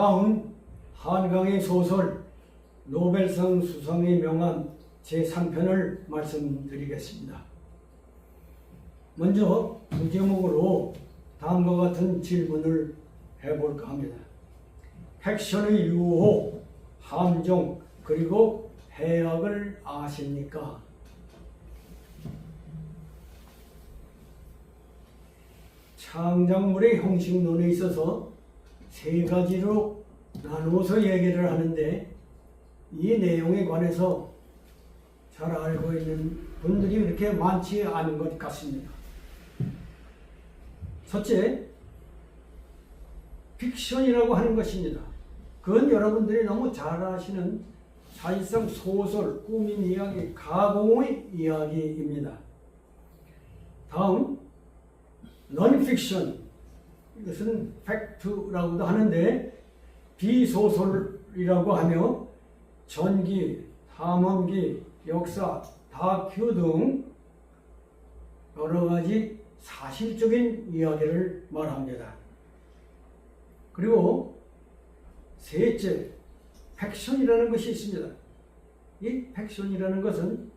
다음 한강의 소설 노벨상 수상에 명한 제3편을 말씀드리겠습니다. 먼저 부제목으로 다음과 같은 질문을 해볼까 합니다. 팩션의 유호, 함정, 그리고 해악을 아십니까? 창작물의 형식론에 있어서 세 가지로 나누어서 얘기를 하는데 이 내용에 관해서 잘 알고 있는 분들이 그렇게 많지 않은 것 같습니다. 첫째, 픽션이라고 하는 것입니다. 그건 여러분들이 너무 잘 아시는 사실상 소설, 꾸민 이야기, 가공의 이야기입니다. 다음, 넌픽션. 이것은 팩트라고도 하는데 비소설이라고 하며 전기, 탐험기, 역사, 다큐 등 여러 가지 사실적인 이야기를 말합니다. 그리고 셋째, 팩션이라는 것이 있습니다. 이 팩션이라는 것은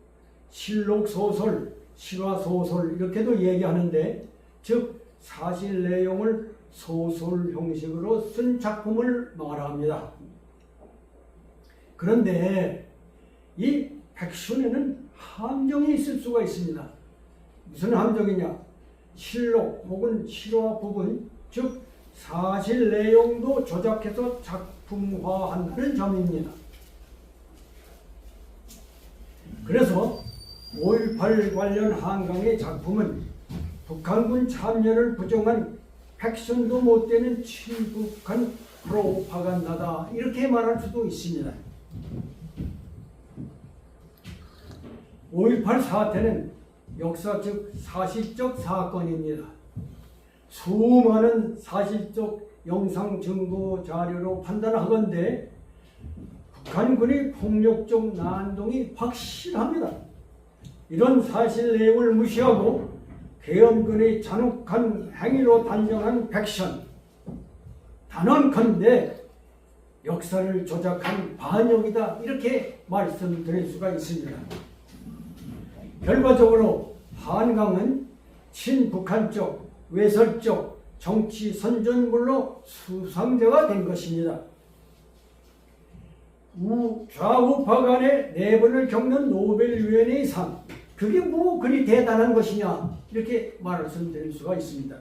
실록 소설, 실화 소설 이렇게도 얘기하는데 즉 사실 내용을 소설 형식으로 쓴 작품을 말합니다. 그런데 이 팩션에는 함정이 있을 수가 있습니다. 무슨 함정이냐? 실록 혹은 실화 부분, 즉 사실 내용도 조작해서 작품화한다는 점입니다. 그래서 5.18 관련 한강의 작품은 북한군 참여를 부정한 팩션도 못 되는 친북한 프로파간다다 이렇게 말할 수도 있습니다. 5.18 사태는 역사적 사실적 사건입니다. 수많은 사실적 영상 증거 자료로 판단하건대 북한군의 폭력적 난동이 확실합니다. 이런 사실 내용을 무시하고 계엄군의 잔혹한 행위로 단정한 백션 단언컨대 역사를 조작한 반역이다 이렇게 말씀드릴 수가 있습니다. 결과적으로 한강은 친북한적, 외설적 정치 선전물로 수상자가 된 것입니다. 우, 좌우파 간의 내분을 겪는 노벨위원회의 상, 그게 뭐 그리 대단한 것이냐, 이렇게 말씀드릴 수가 있습니다.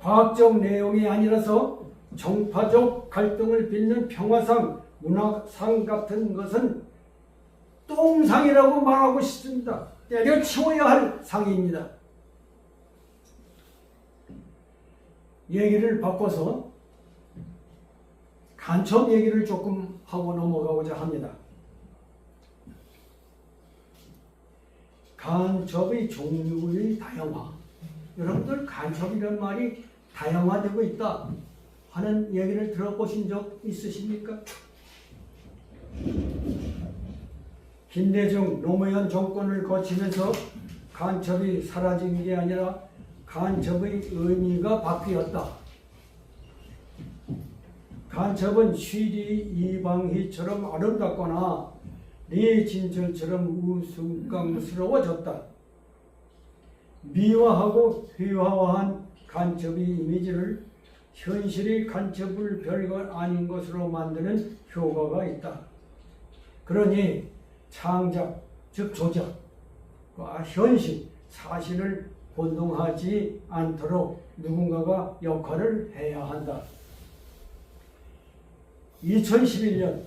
과학적 내용이 아니라서 정파적 갈등을 빚는 평화상, 문학상 같은 것은 똥상이라고 말하고 싶습니다. 때려치워야 할 상입니다. 얘기를 바꿔서 간첩 얘기를 조금 하고 넘어가고자 합니다. 간첩의 종류의 다양화. 여러분들 간첩이란 말이 다양화되고 있다 하는 얘기를 들어보신 적 있으십니까? 김대중 노무현 정권을 거치면서 간첩이 사라진 게 아니라 간첩의 의미가 바뀌었다. 간첩은 쉬리 이방희처럼 아름답거나 리진철처럼 우스꽝스러워졌다. 미화하고 회화화한 간첩의 이미지를 현실의 간첩을 별거 아닌 것으로 만드는 효과가 있다. 그러니 창작, 즉 조작과 현실, 사실을 혼동하지 않도록 누군가가 역할을 해야 한다. 2011년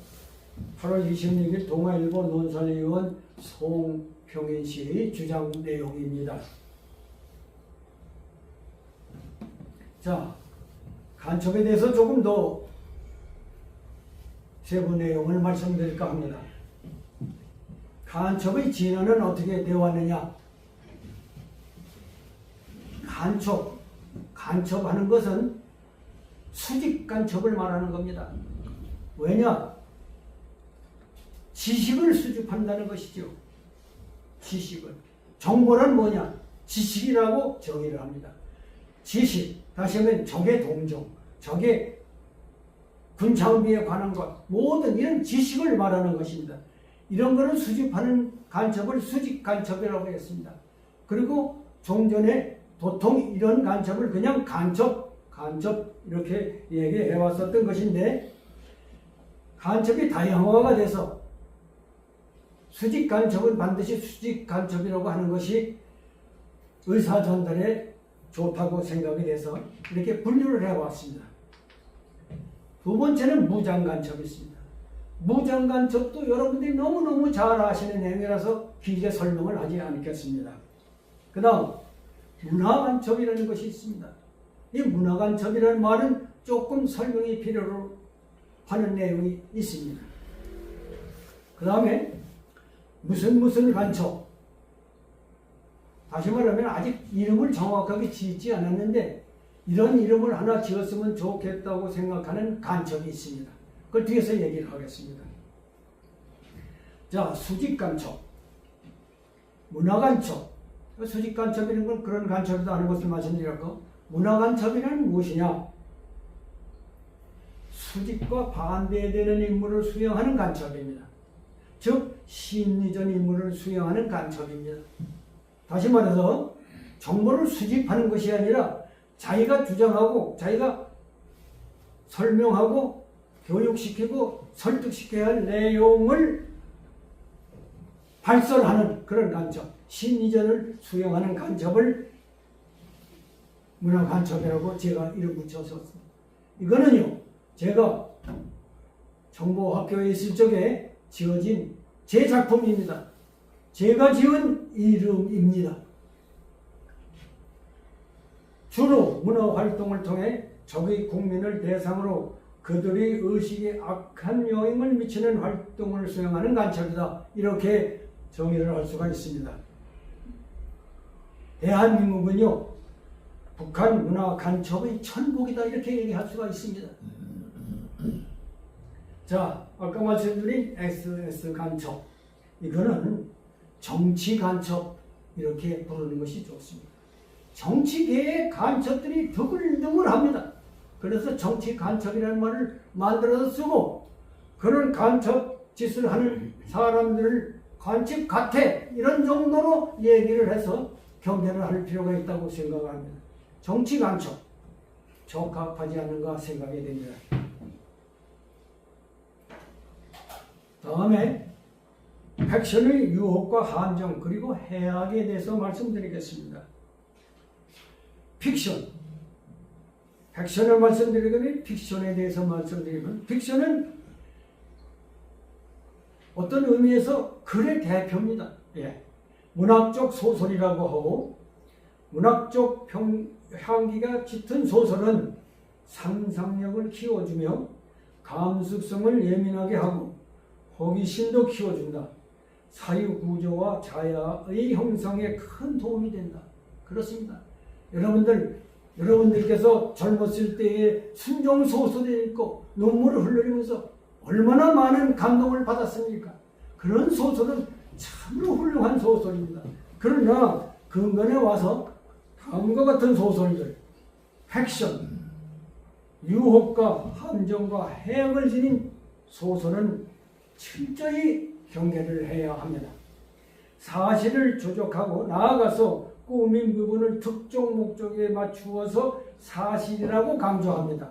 8월 26일 동아일보 논설위원 송평인 씨의 주장 내용입니다. 자, 간첩에 대해서 조금 더 세부 내용을 말씀드릴까 합니다. 간첩의 진화는 어떻게 되어 왔느냐? 간첩, 간첩하는 것은 수직 간첩을 말하는 겁니다. 왜냐? 지식을 수집한다는 것이죠. 지식을. 정보는 뭐냐? 지식이라고 정의를 합니다. 지식, 다시 하면 적의 동정, 적의 군 장비에 관한 것, 모든 이런 지식을 말하는 것입니다. 이런 거는 수집하는 간첩을 수집 간첩이라고 했습니다. 그리고 종전에 도통 이런 간첩을 그냥 간첩, 간첩 이렇게 얘기해 왔었던 것인데 간첩이 다양화가 돼서 수직 간첩은 반드시 수직 간첩이라고 하는 것이 의사 전달에 좋다고 생각이 돼서 이렇게 분류를 해왔습니다. 두 번째는 무장 간첩이 있습니다. 무장 간첩도 여러분들이 너무너무 잘 아시는 내용이라서 길게 설명을 하지 않겠습니다. 그 다음 문화 간첩이라는 것이 있습니다. 이 문화 간첩이라는 말은 조금 설명이 필요로 하는 내용이 있습니다. 그 다음에 무슨 무슨 간첩 다시 말하면 아직 이름을 정확하게 짓지 않았는데 이런 이름을 하나 지었으면 좋겠다고 생각하는 간첩이 있습니다. 그걸 뒤에서 얘기를 하겠습니다. 자, 수직 간첩, 문화 간첩. 수직 간첩이라는 건 그런 간첩이다 하는 것을 말씀드렸고, 문화 간첩이란 무엇이냐? 수직과 반대되는 인물을 수행하는 간첩입니다. 즉, 심리전 인물을 수행하는 간첩입니다. 다시 말해서 정보를 수집하는 것이 아니라 자기가 주장하고 자기가 설명하고 교육시키고 설득시켜야 할 내용을 발설하는 그런 간첩, 심리전을 수행하는 간첩을 문화 간첩이라고 제가 이름 붙여서 이거는요 제가 정보학교에 있을 적에 지어진 제 작품입니다. 제가 지은 이름입니다. 주로 문화 활동을 통해 적의 국민을 대상으로 그들의 의식에 악한 영향을 미치는 활동을 수행하는 간첩이다. 이렇게 정의를 할 수가 있습니다. 대한민국은요, 북한 문화 간첩의 천국이다. 이렇게 얘기할 수가 있습니다. 자, 아까 말씀드린 SS 간첩. 이거는 정치 간첩. 이렇게 부르는 것이 좋습니다. 정치계의 간첩들이 드글드글합니다. 그래서 정치 간첩이라는 말을 만들어서 쓰고 그런 간첩 짓을 하는 사람들을 간첩 같아 이런 정도로 얘기를 해서 경계를 할 필요가 있다고 생각합니다. 정치 간첩 적합하지 않는가 생각이 됩니다. 다음에 팩션의 유혹과 함정 그리고 해악에 대해서 말씀드리겠습니다. 픽션 픽션을 말씀드리면 픽션에 대해서 말씀드리면 픽션은 어떤 의미에서 글의 대표입니다. 예. 문학적 소설이라고 하고 문학적 평, 향기가 짙은 소설은 상상력을 키워주며 감수성을 예민하게 하고 호기심도 키워준다. 사유 구조와 자야의 형성에 큰 도움이 된다. 그렇습니다. 여러분들 여러분들께서 젊었을 때에 순종 소설을 읽고 눈물을 흘리면서 얼마나 많은 감동을 받았습니까? 그런 소설은 참으로 훌륭한 소설입니다. 그러나 근간에 와서 다음과 같은 소설들, 팩션, 유혹과 함정과 해악을 지닌 소설은 철저히 경계를 해야 합니다. 사실을 조작하고 나아가서 꾸민 부분을 특정 목적에 맞추어서 사실이라고 강조합니다.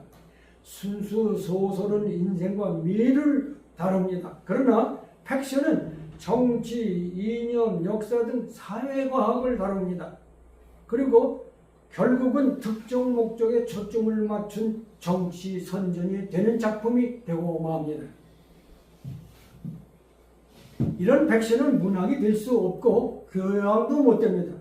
순수 소설은 인생과 미래를 다룹니다. 그러나 팩션은 정치, 이념, 역사 등 사회과학을 다룹니다. 그리고 결국은 특정 목적에 초점을 맞춘 정치 선전이 되는 작품이 되고 맙니다. 이런 팩션은 문학이 될 수 없고 교양도 못 됩니다.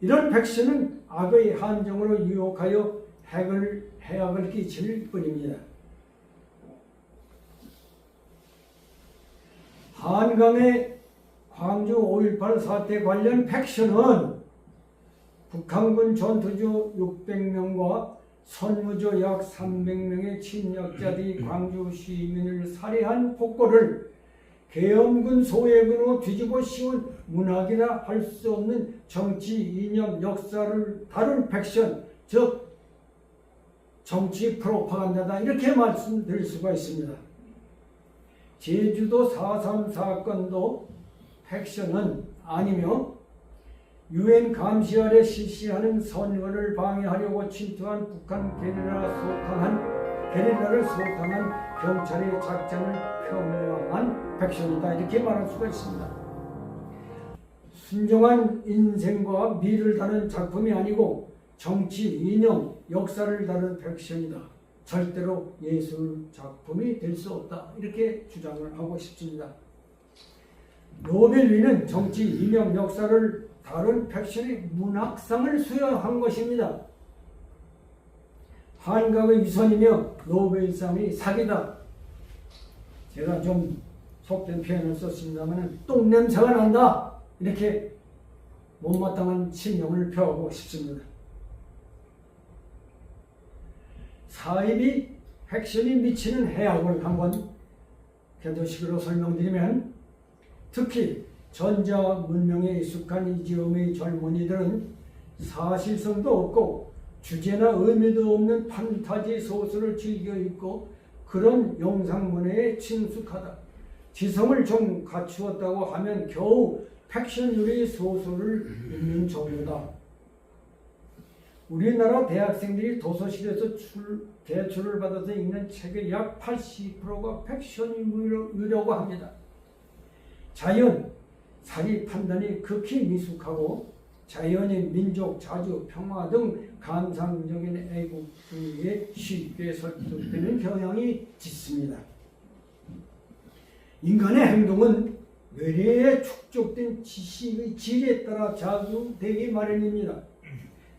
이런 팩션은 악의 한정으로 유혹하여 핵을, 해악을 끼칠 뿐입니다. 한강의 광주 5.18 사태 관련 팩션은 북한군 전투주 600명과 선무조 약 300명의 침략자들이 광주 시민을 살해한 폭거를 계엄군 소외군으로 뒤집어 씌운 문학이라 할 수 없는 정치, 이념, 역사를 다룬 팩션, 즉 정치 프로파간다다 이렇게 말씀드릴 수가 있습니다. 제주도 4.3 사건도 팩션은 아니며 유엔 감시 아래 실시하는 선거를 방해하려고 침투한 북한 게릴라 소탕한 게릴라를 소탕한 경찰의 작전을 표명한 팩션이다 이렇게 말할 수가 있습니다. 순정한 인생과 미를 다룬 작품이 아니고 정치, 이념, 역사를 다룬 팩션이다. 절대로 예술 작품이 될 수 없다. 이렇게 주장을 하고 싶습니다. 노벨위는 정치, 이념, 역사를 다룬 팩션의 문학상을 수여한 것입니다. 한국의 위선이며 노벨상이 사기다. 제가 좀 속된 표현을 썼습니다만 똥냄새가 난다. 이렇게 못마땅한 신명을 표하고 싶습니다. 사입이 핵심이 미치는 해악을 한번 개도식으로 설명드리면 특히 전자 문명에 익숙한 이 지역의 젊은이들은 사실성도 없고 주제나 의미도 없는 판타지 소설을 즐겨 읽고 그런 영상문화에 친숙하다. 지성을 좀 갖추었다고 하면 겨우 팩션류의 소설을 읽는 정도다. 우리나라 대학생들이 도서실에서 출, 대출을 받아서 읽는 책의 약 80%가 팩션이라고 합니다. 자연, 사리 판단이 극히 미숙하고 자연의 민족, 자주, 평화 등 감상적인 애국주의에 쉽게 설득되는 경향이 짙습니다. 인간의 행동은 뇌리에 축적된 지식의 질에 따라 작용되기 마련입니다.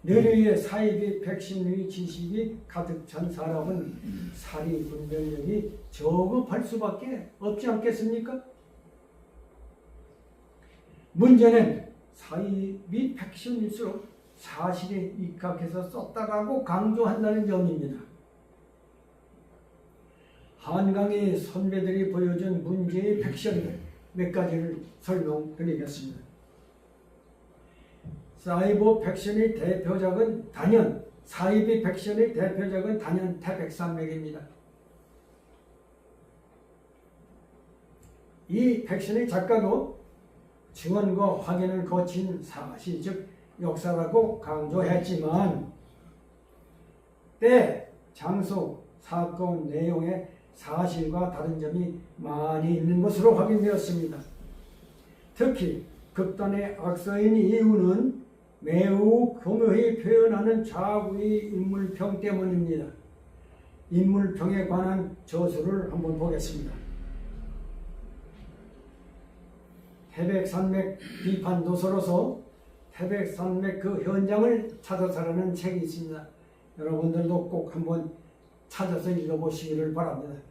뇌리에 사이비 백신의 지식이 가득 찬 사람은 사리 분별력이 저급할 수밖에 없지 않겠습니까? 문제는 사이비 백신일수록 사실에 입각해서 썼다라고 강조한다는 점입니다. 한강의 선배들이 보여준 문제의 팩션들 몇 가지를 설명드리겠습니다. 사이버 팩션의 대표작은 단연, 사이비 팩션의 대표작은 단연 태백산맥입니다. 이 팩션의 작가도 증언과 확인을 거친 사실, 즉 역사라고 강조했지만 때, 장소, 사건 내용에 사실과 다른 점이 많이 있는 것으로 확인되었습니다. 특히 극단의 악서인 이유는 매우 교묘히 표현하는 좌우의 인물평 때문입니다. 인물평에 관한 저수를 한번 보겠습니다. 태백산맥 비판 도서로서 태백산맥 그 현장을 찾아서라는 책이 있습니다. 여러분들도 꼭 한번 찾아서 읽어보시기를 바랍니다.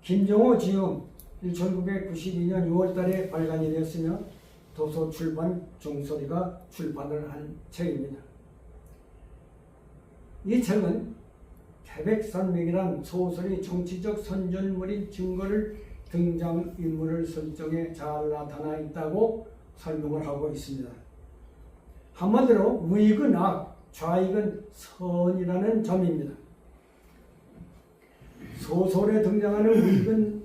김정호 지음 1992년 6월달에 발간이 되었으며 도서 출판 종소리가 출판을 한 책입니다. 이 책은 태백산맥이란 소설이 정치적 선전물인 증거를 등장인물을 설정에 잘 나타나 있다고 설명을 하고 있습니다. 한마디로 우익은 악, 좌익은 선이라는 점입니다. 소설에 등장하는 우익은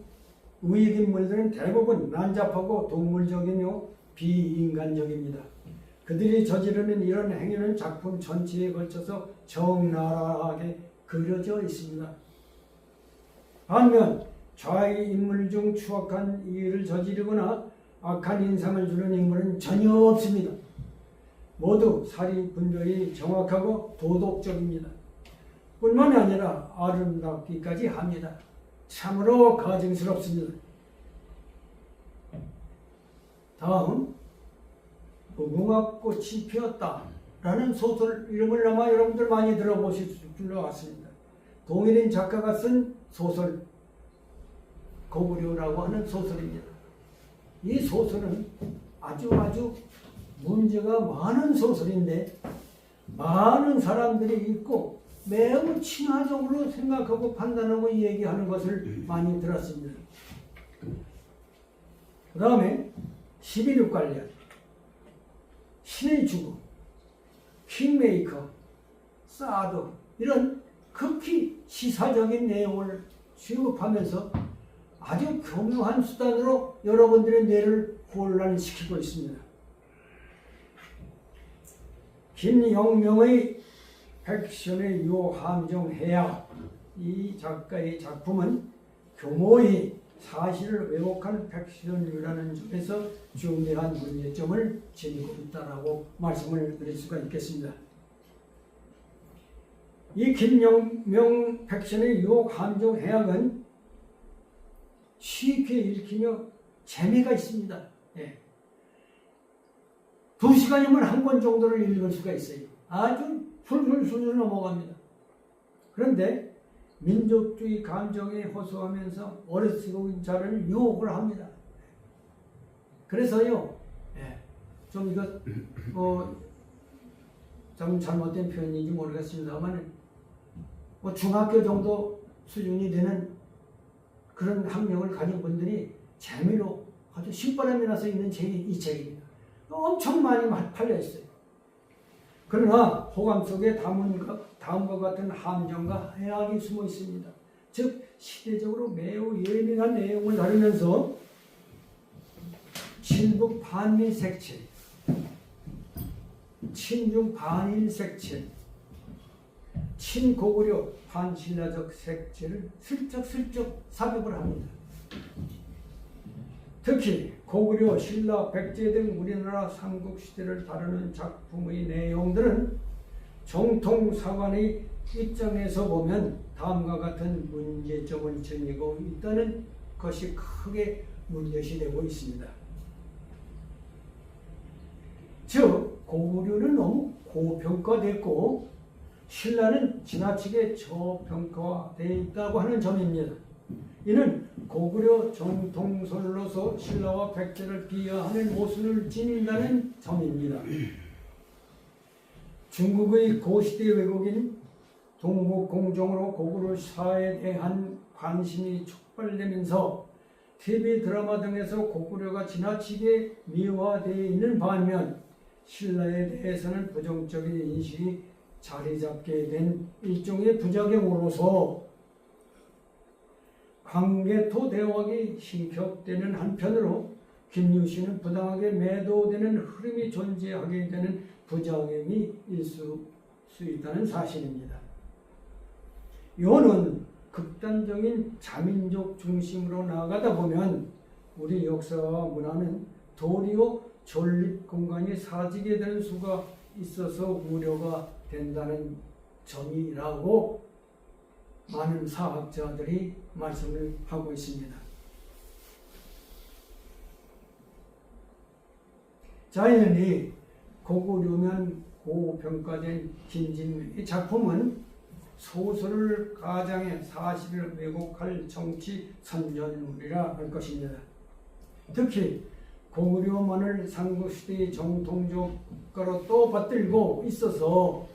우익 인물들은 대부분 난잡하고 동물적이며 비인간적입니다. 그들이 저지르는 이런 행위는 작품 전체에 걸쳐서 적나라하게 그려져 있습니다. 반면 좌익 인물 중 추악한 일을 저지르거나 악한 인상을 주는 인물은 전혀 없습니다. 모두 사리 분별이 정확하고 도덕적입니다. 뿐만 아니라 아름답기까지 합니다. 참으로 가증스럽습니다. 다음 무궁화꽃이 피었다 라는 소설 이름을 아마 여러분들 많이 들어보실 줄로 같습니다. 동일인 작가가 쓴 소설 고구려라고 하는 소설입니다. 이 소설은 아주 아주 문제가 많은 소설인데 많은 사람들이 읽고 매우 친화적으로 생각하고 판단하고 얘기하는 것을 많이 들었습니다. 그 다음에 11육 관련, 신의 죽음, 킹메이커, 사드 이런 극히 시사적인 내용을 수급하면서 아주 교묘한 수단으로 여러분들의 뇌를 혼란시키고 있습니다. 김영명의 백션의 요함정 해야 이 작가의 작품은 교모히 사실을 왜곡한 백션이라는 점에서 중대한 문제점을 지니고 있다라고 말씀을 드릴 수가 있겠습니다. 이 김영명 백션의 유혹 함정 해악은 쉽게 읽히며 재미가 있습니다. 예. 두 시간이면 한 권 정도를 읽을 수가 있어요. 아주 술술술 넘어갑니다. 그런데 민족주의 감정에 호소하면서 어리석은 자를 유혹을 합니다. 그래서요, 예, 좀 이거 어, 좀 잘못된 표현인지 모르겠습니다만, 뭐 중학교 정도 수준이 되는 그런 학력을 가진 분들이 재미로 아주 신바람이 나서 읽는 책이 이 책입니다. 엄청 많이 팔려 있어요. 그러나 호감 속에 다음과, 다음과 같은 함정과 해악이 숨어 있습니다. 즉 시대적으로 매우 예민한 내용을 다루면서 친북 반미 색채, 친중 반일 색채, 친고구려 반신라적 색채를 슬쩍슬쩍 삽입을 합니다. 특히 고구려, 신라, 백제 등 우리나라 삼국시대를 다루는 작품의 내용들은 정통사관의 입장에서 보면 다음과 같은 문제점을 지니고 있다는 것이 크게 문제시되고 있습니다. 즉 고구려는 너무 고평가됐고 신라는 지나치게 저평가되어 있다고 하는 점입니다. 이는 고구려 정통설로서 신라와 백제를 비하하는 모순을 지닌다는 점입니다. 중국의 고시대 외국인 동북공정으로 고구려 사에 대한 관심이 촉발되면서 TV 드라마 등에서 고구려가 지나치게 미화되어 있는 반면 신라에 대해서는 부정적인 인식이 자리 잡게 된 일종의 부작용으로서 광개토 대왕이 신격되는 한편으로 김유신은 부당하게 매도되는 흐름이 존재하게 되는 부작용이 있을 수 있다는 사실입니다. 요는 극단적인 자민족 중심으로 나아가다 보면 우리 역사와 문화는 도리어 존립 공간이 사지게 되는 수가 있어서 우려가 된다는 점이라고 많은 사학자들이 말씀을 하고 있습니다. 자연히 고구려면 고평가된 김진의 작품은 소설을 가장해 사실을 왜곡할 정치 선전물이라 할 것입니다. 특히 고구려만을 삼국시대의 정통적 국가로 또 받들고 있어서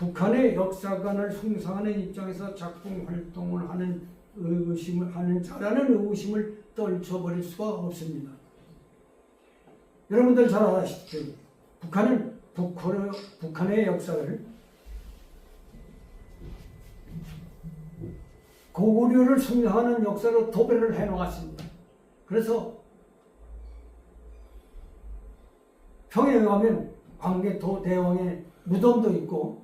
북한의 역사관을 숭상하는 입장에서 작품 활동을 하는 의심을 하는 자라는 의심을 떨쳐버릴 수가 없습니다. 여러분들 잘 아시죠? 북한은 북한의, 북한의 역사를 고구려를 숭상하는 역사로 도배를 해놓았습니다. 그래서 평양에 가면 광개토 대왕의 무덤도 있고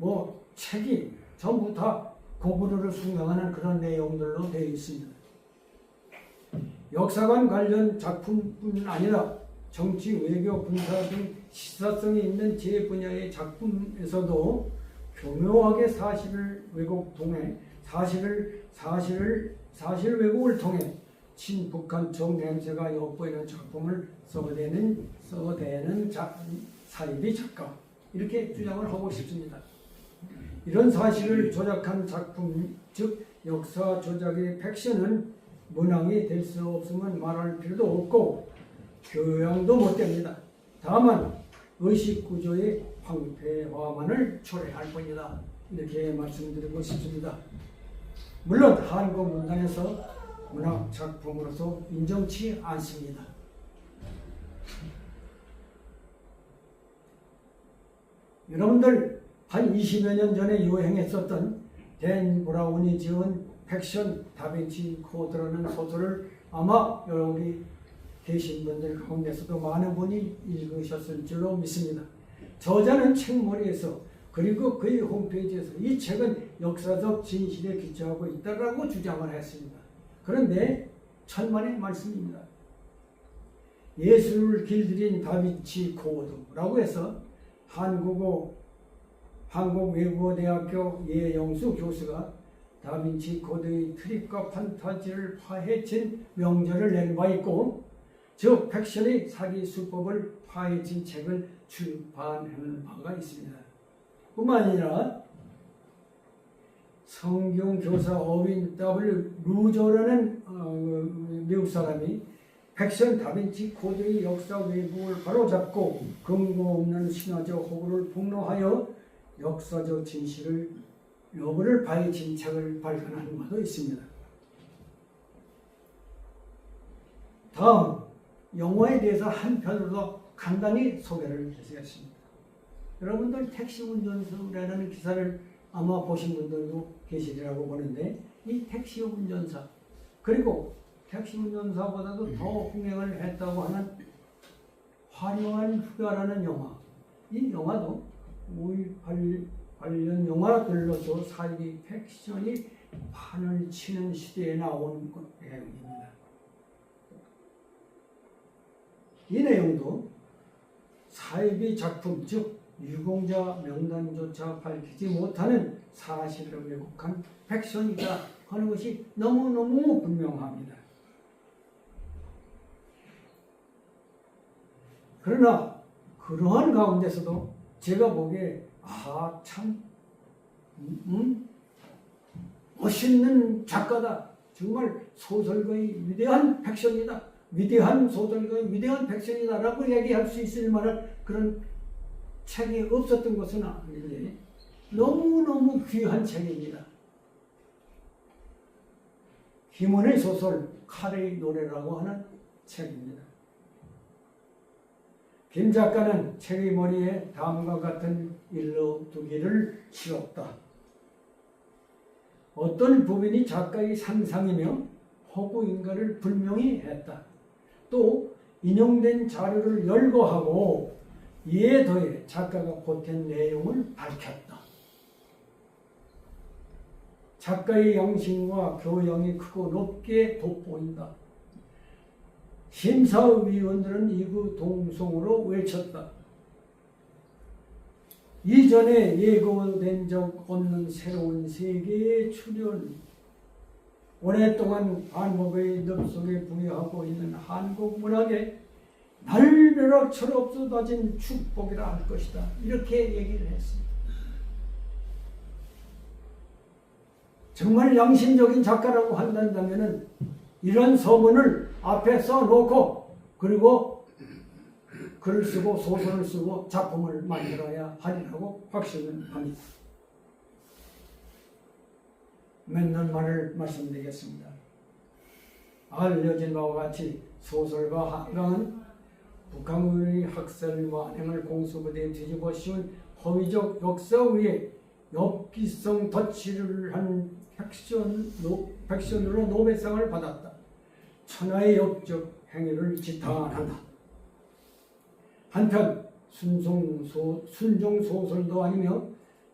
뭐 책이 전부 다 고구려를 숭상하는 그런 내용들로 되어 있습니다. 역사관 관련 작품뿐 아니라 정치, 외교, 군사 등 시사성이 있는 제 분야의 작품에서도 교묘하게 사실을 왜곡 통해 사실을 사실을 사실 왜곡을 통해 친북한적 냄새가 엿보이는 작품을 써대는 써대는 자, 사이비 작가 이렇게 주장을 하고 싶습니다. 이런 사실을 조작한 작품, 즉 역사 조작의 팩션은 문항이 될 수 없으면 말할 필요도 없고 교양도 못 됩니다. 다만 의식 구조의 황폐화만을 초래할 뿐이다. 이렇게 말씀드리고 싶습니다. 물론 한국 문단에서 문학 작품으로서 인정치 않습니다. 여러분들 한 20여 년 전에 유행했었던 댄 브라운이 지은 팩션 다빈치 코드라는 소설을 아마 여기 계신 분들 가운데서도 많은 분이 읽으셨을 줄로 믿습니다. 저자는 책머리에서 그리고 그의 홈페이지에서 이 책은 역사적 진실에 기초하고 있다라고 주장을 했습니다. 그런데 천만의 말씀입니다. 예술을 길들인 다빈치 코드라고 해서 한국어 한국외국어대학교 예영수 교수가 다빈치 코드의 트릭과 판타지를 파헤친 명절을 낸 바 있고 즉 팩션의 사기 수법을 파헤친 책을 출판한 바가 있습니다. 뿐만 아니라 성경 교사 어윈 W 루저라는 어, 미국 사람이 팩션 다빈치 코드의 역사 왜곡을 바로잡고 근거 없는 신화적 호구를 폭로하여 역사적 진실을 여부를 파헤친 책을 발간한 바도 있습니다. 다음 영화에 대해서 한 편으로 더 간단히 소개를 해드리겠습니다. 여러분들 택시 운전수라는 기사를 아마 보신 분들도 계시리라고 보는데 이 택시 운전사 그리고 택시 운전사보다도 더 흥행을 했다고 하는 화려한 휴가라는 영화 이 영화도 5.18 관련 영화들로서 사기 팩션이 판을 치는 시대에 나온 것 내용입니다. 이 내용도 사이비 작품 즉 유공자 명단조차 밝히지 못하는 사실을 왜곡한 팩션이다 하는 것이 너무너무 분명합니다. 그러나 그러한 가운데서도 제가 보기에 아참 음, 멋있는 작가다. 정말 소설가의 위대한 팩션이다. 위대한 소설가의 위대한 팩션이다라고 얘기할 수 있을 만한 그런 책이 없었던 것은 아닌데 너무너무 귀한 책입니다. 김원의 소설 칼의 노래라고 하는 책입니다. 김 작가는 책의 머리에 다음과 같은 일로 두기를 지었다. 어떤 부분이 작가의 상상이며 허구 인가를 분명히 했다. 또 인용된 자료를 열거하고 이에 더해 작가가 보탠 내용을 밝혔다. 작가의 양심과 교양이 크고 높게 돋보인다. 심사위원들은 이구 동성으로 외쳤다. 이전에 예고된 적 없는 새로운 세계의 출현, 오랫동안 한국의 늪속에 부여하고 있는 한국 문학에 날벼락처럼 쏟아진 축복이라 할 것이다. 이렇게 얘기를 했습니다. 정말 양심적인 작가라고 한다면 이런 서문을 앞에 써놓고 그리고 글을 쓰고 소설을 쓰고 작품을 만들어야 하리라고 확신을 합니다. 맨날 말을 말씀드리겠습니다. 알려진 바와 같이 소설가 한강은 북한의 학살 완행을 공수부대에 뒤집어 씌운 허위적 역사 위에 엽기성 덧칠을 한 팩션으로 노벨상을 받았다. 천하의 역적 행위를 지탄한다. 한편 순종, 순종 소설도 아니며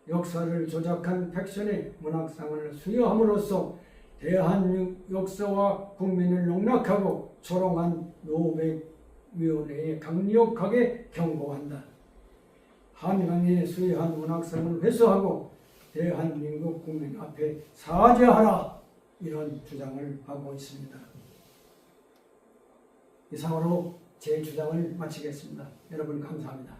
역사를 조작한 팩션의 문학상을 수여함으로써 대한 역사와 국민을 농락하고 조롱한 노백위원회에 강력하게 경고한다. 한강에 수여한 문학상을 회수하고 대한민국 국민 앞에 사죄하라 이런 주장을 하고 있습니다. 이상으로 제 주장을 마치겠습니다. 여러분 감사합니다.